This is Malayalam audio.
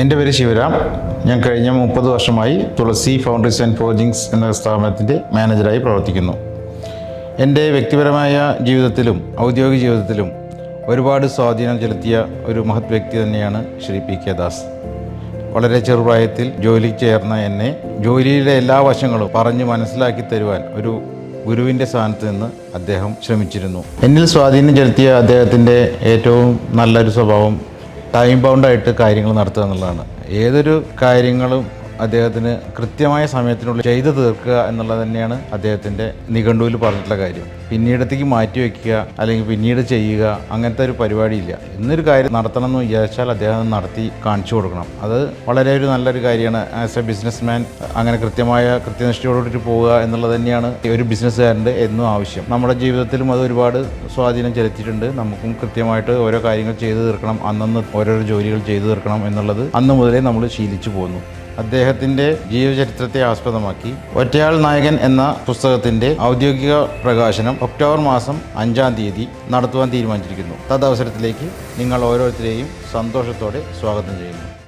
എന്റെ പേര് ശിവരാം. ഞാൻ കഴിഞ്ഞ മുപ്പത് വർഷമായി തുളസി ഫൗണ്ടേഷൻ ആൻഡ് ഫോർജിങ്സ് എന്ന സ്ഥാപനത്തിന്റെ മാനേജറായി പ്രവർത്തിക്കുന്നു. എന്റെ വ്യക്തിപരമായ ജീവിതത്തിലും ഔദ്യോഗിക ജീവിതത്തിലും ഒരുപാട് സ്വാധീനം ചെലുത്തിയ ഒരു മഹത് വ്യക്തി തന്നെയാണ് ശ്രീ പി കെ ദാസ്. വളരെ ചെറുപ്രായത്തിൽ ജോലി ചേർന്ന എന്നെ ജോലിയിലെ എല്ലാ വശങ്ങളും പറഞ്ഞ് മനസ്സിലാക്കി തരുവാൻ ഒരു ഗുരുവിന്റെ സ്ഥാനത്ത് നിന്ന് അദ്ദേഹം ശ്രമിച്ചിരുന്നു. എന്നിൽ സ്വാധീനം ചെലുത്തിയ അദ്ദേഹത്തിന്റെ ഏറ്റവും നല്ലൊരു സ്വഭാവം ടൈം ബൗണ്ടായിട്ട് കാര്യങ്ങൾ നടത്തുക എന്നുള്ളതാണ്. ഏതൊരു കാര്യങ്ങളും അദ്ദേഹത്തിന് കൃത്യമായ സമയത്തിനുള്ളിൽ ചെയ്തു തീർക്കുക എന്നുള്ളത് തന്നെയാണ് അദ്ദേഹത്തിന്റെ നിഘണ്ടുവിൽ പറഞ്ഞിട്ടുള്ള കാര്യം. പിന്നീടത്തേക്ക് മാറ്റി വയ്ക്കുക അല്ലെങ്കിൽ പിന്നീട് ചെയ്യുക അങ്ങനത്തെ ഒരു പരിപാടിയില്ല. ഇന്നൊരു കാര്യം നടത്തണം എന്ന് വിചാരിച്ചാൽ അദ്ദേഹം നടത്തി കാണിച്ചു കൊടുക്കണം. അത് വളരെ ഒരു നല്ലൊരു കാര്യമാണ്. ആസ് എ ബിസിനസ് മാൻ അങ്ങനെ കൃത്യമായ കൃത്യനിഷ്ഠയോടുകൂടി പോവുക എന്നുള്ളത് തന്നെയാണ് ഒരു ബിസിനസ്സുകാരന്റെ എന്നും ആവശ്യം. നമ്മുടെ ജീവിതത്തിലും അത് ഒരുപാട് സ്വാധീനം ചെലുത്തിയിട്ടുണ്ട്. നമുക്കും കൃത്യമായിട്ട് ഓരോ കാര്യങ്ങൾ ചെയ്തു തീർക്കണം. അന്നന്ന് ഓരോരോ ജോലികൾ ചെയ്തു തീർക്കണം എന്നുള്ളത് അന്ന് മുതലേ നമ്മൾ ശീലിച്ചു പോന്നു. അദ്ദേഹത്തിന്റെ ജീവചരിത്രത്തെ ആസ്പദമാക്കി. ഒറ്റയാൾ നായകൻ എന്ന പുസ്തകത്തിന്റെ ഔദ്യോഗിക പ്രകാശനം ഒക്ടോബർ മാസം അഞ്ചാം തീയതി നടത്തുവാൻ തീരുമാനിച്ചിരിക്കുന്നു. തദവസരത്തിലേക്ക് നിങ്ങൾ ഓരോരുത്തരെയും സന്തോഷത്തോടെ സ്വാഗതം ചെയ്യുന്നു.